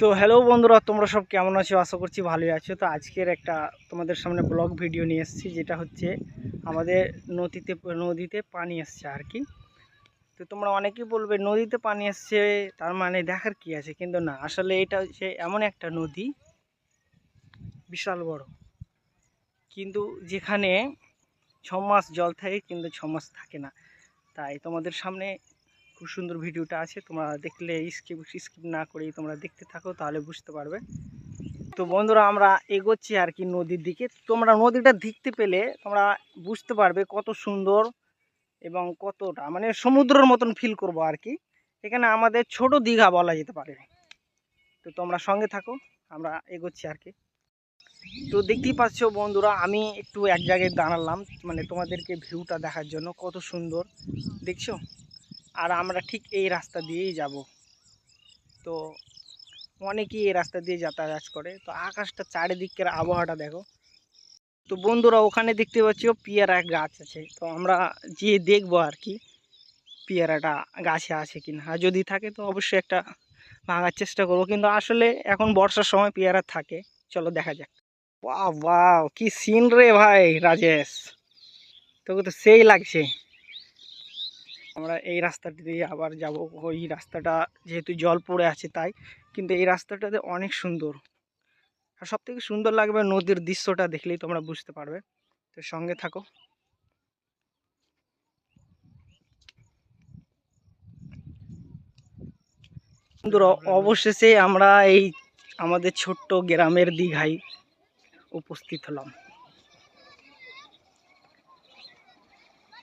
তো হ্যালো বন্ধুরা, তোমরা সব কেমন আছো? আশা করছি ভালোই আছো। তো আজকের একটা তোমাদের সামনে ব্লগ ভিডিও নিয়ে এসেছি, যেটা হচ্ছে আমাদের নদীতে নদীতে পানি এসছে আর কি। তো তোমরা অনেকেই বলবে, নদীতে পানি এসছে, তার মানে দেখার কি আছে? কিন্তু না, আসলে এটা হচ্ছে এমন একটা নদী, বিশাল বড়। কিন্তু যেখানে ছ মাস জল থাকে, কিন্তু ছ মাস থাকে না। তাই তোমাদের সামনে খুব সুন্দর ভিডিওটা আছে। তোমরা দেখলে স্কিপ স্কিপ না করেই তোমরা দেখতে থাকো, তাহলে বুঝতে পারবে। তো বন্ধুরা, আমরা এগোচ্ছি আর কি নদীর দিকে। তোমরা নদীটা দেখতে পেলে তোমরা বুঝতে পারবে কত সুন্দর এবং কতটা মানে সমুদ্রের মতন ফিল করব আর কি। এখানে আমাদের ছোট দীঘা বলা যেতে পারে। তো তোমরা সঙ্গে থাকো, আমরা এগোচ্ছি আর কি। তো দেখতেই পাচ্ছ বন্ধুরা, আমি একটু এক জায়গায় দাঁড়ালাম মানে তোমাদেরকে ভিউটা দেখার জন্য কত সুন্দর। দেখছ? আর আমরা ঠিক এই রাস্তা দিয়েই যাব। তো অনেকেই এই রাস্তা দিয়ে যাতায়াত করে। তো আকাশটা চারিদিকের আবহাওয়াটা দেখো। তো বন্ধুরা, ওখানে দেখতে পাচ্ছ পেয়ারা গাছ আছে। তো আমরা যেয়ে দেখব আর কি পেয়ারাটা গাছে আছে কিনা। আর যদি থাকে তো অবশ্যই একটা ভাঙার চেষ্টা করব। কিন্তু আসলে এখন বর্ষার সময় পেয়ারা থাকে। চলো দেখা যাক। বাহ বাহ কি সিন রে ভাই, রাজেশ। তোকে তো সেই লাগছে। আমরা এই রাস্তাটি দিয়ে আবার যাব। ওই রাস্তাটা যেহেতু জল পড়ে আছে তাই, কিন্তু এই রাস্তাটাতে অনেক সুন্দর। আর সব থেকে সুন্দর লাগবে নদীর দৃশ্যটা দেখলেই তোমরা বুঝতে পারবে। তো সঙ্গে থাকো। বন্ধুরা, অবশেষে আমরা এই আমাদের ছোট্ট গ্রামের দীঘায় উপস্থিত হলাম।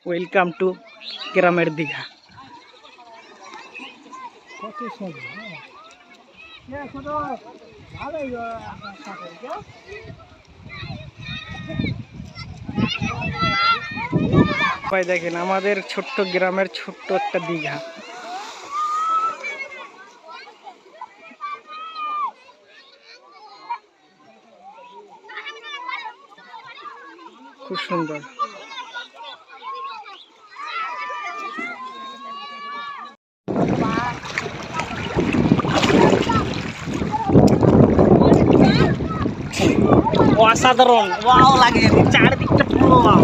ওয়েলকাম টু গ্রামের দীঘা ভাই দেখেন আমাদের ছোট্ট গ্রামের ছোট্ট একটা দীঘা। খুব সুন্দর। অসাধারণ ওয়াও লাগে চারদিকটা পুরো ওয়াও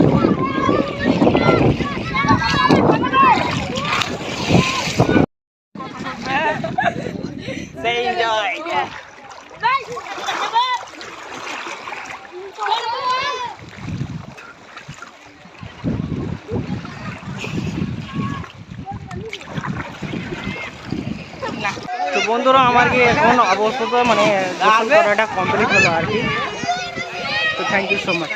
সেই বন্ধুরা, আমার কি এখন অবস্থা মানে করাটা কমপ্লিট হলো আর কি। তো থ্যাংক ইউ সো মাচ